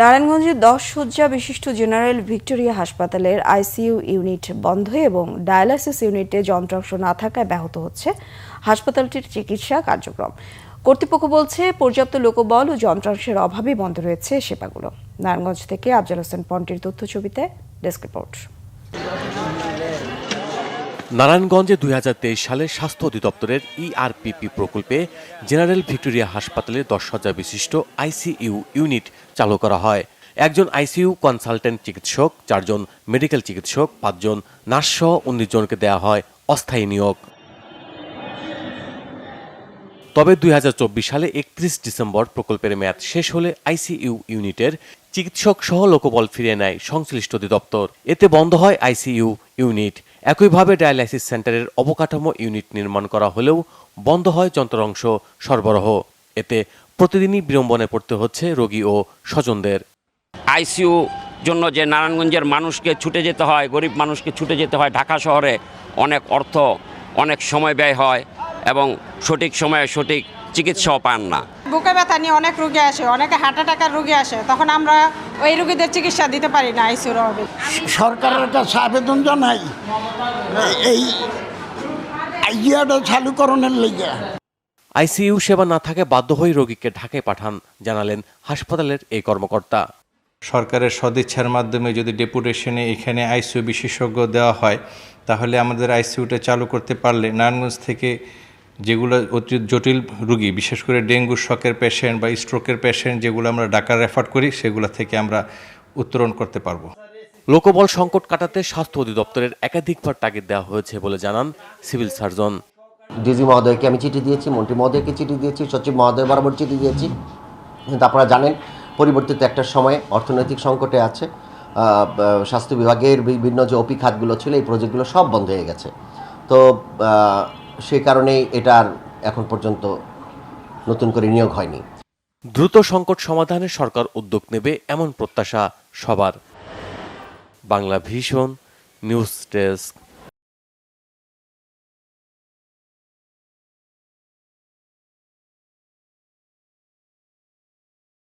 নারায়ণগঞ্জে দশ শয্যা বিশিষ্ট জেনারেল ভিক্টোরিয়া হাসপাতালের আইসিইউ ইউনিট বন্ধ এবং ডায়ালাইসিস ইউনিটে যন্ত্রাংশ না থাকায় ব্যাহত হচ্ছে হাসপাতালটির চিকিৎসা কার্যক্রম। কর্তৃপক্ষ বলছে, পর্যাপ্ত লোকবল ও যন্ত্রাংশের অভাবে বন্ধ রয়েছে সেবাগুলো। নারায়ণগঞ্জ থেকে আফজাল হোসেন পন্টির তথ্য ছবিতে ডেস্ক রিপোর্ট। নারায়ণগঞ্জে দুই হাজার তেইশ সালে স্বাস্থ্য অধিদপ্তরের ইআরপিপি প্রকল্পে জেনারেল ভিক্টোরিয়া হাসপাতালে দশ হাজার বিশিষ্ট আইসিইউ ইউনিট চালু করা হয়। একজন আইসিইউ কনসালটেন্ট চিকিৎসক, চারজন মেডিকেল চিকিৎসক, পাঁচজন নার্স সহ উনিশ জনকে দেওয়া হয় অস্থায়ী নিয়োগ। তবে দুই হাজার চব্বিশ সালে একত্রিশ ডিসেম্বর প্রকল্পের মেয়াদ শেষ হলে আইসিইউ ইউনিটের চিকিৎসক সহ লোকবল ফিরিয়ে নেয় সংশ্লিষ্ট অধিদপ্তর। এতে বন্ধ হয় আইসিইউ ইউনিট। একইভাবে ডায়ালাইসিস সেন্টারের অবকাঠামো ইউনিট নির্মাণ করা হলেও বন্ধ হয় যন্ত্রাংশ সরবরাহ। এতে প্রতিদিনই বিড়ম্বনে পড়তে হচ্ছে রোগী ও স্বজনদের। আইসিইউ জন্য যে নারায়ণগঞ্জের মানুষকে ছুটে যেতে হয়, গরিব মানুষকে ছুটে যেতে হয়, ঢাকা শহরে অনেক অর্থ, অনেক সময় ব্যয় হয় এবং সঠিক সময়ে সঠিক চিকিৎসাও পান না। বুকে ব্যথা নিয়ে অনেক রুগী আসে অনেকে হার্ট অ্যাটাকের রুগী আসে তখন আমরা ওই রুগীদের চিকিৎসা দিতে পারি না আইসিউর অভাবে সরকারের কাছে আবেদন জানাই এই আইডিয়াটা চালুকরণের লেগে। আইসিইউ সেবা না থাকে বাধ্য হয়ে রোগীকে ঢাকায় পাঠান জানালেন হাসপাতালের এই কর্মকর্তা। সরকারের সদিচ্ছার মাধ্যমে যদি ডেপুটেশনে এখানে আইসিইউ বিশেষজ্ঞ দেওয়া হয় তাহলে আমাদের আইসিইউটা চালু করতে পারলে নারায়ণগঞ্জ থেকে যেগুলো অতি জটিল রুগী বিশেষ করে ডেঙ্গু শকের পেশেন্ট বা স্ট্রোকের পেশেন্ট যেগুলো আমরা ডাকা রেফার করি সেগুলো থেকে আমরা উত্তরণ করতে পারব। লোকবল সংকট কাটাতে স্বাস্থ্য অধিদপ্তরের একাধিকবার তাগিদ দেওয়া হয়েছে বলে জানান সিভিল সার্জন। ডিজি মহোদয়কে আমি চিঠি দিয়েছি মন্ত্রী মহোদয়কে চিঠি দিয়েছি সচিব মহোদয় বরাবর চিঠি দিয়েছি। কিন্তু আপনারা জানেন পরিবর্তিত একটা সময়ে অর্থনৈতিক সংকটে আছে। স্বাস্থ্য বিভাগের বিভিন্ন যে অপি খাতগুলো ছিল এই প্রজেক্টগুলো সব বন্ধ হয়ে গেছে। তো সেই কারণেই এটা আর এখন পর্যন্ত নতুন করে নিয়োগ হয়নি। দ্রুত সংকট সমাধানে সরকার উদ্যোগ নেবে এমন প্রত্যাশা সবার। বাংলা ভীষণ নিউজ ডেস্ক।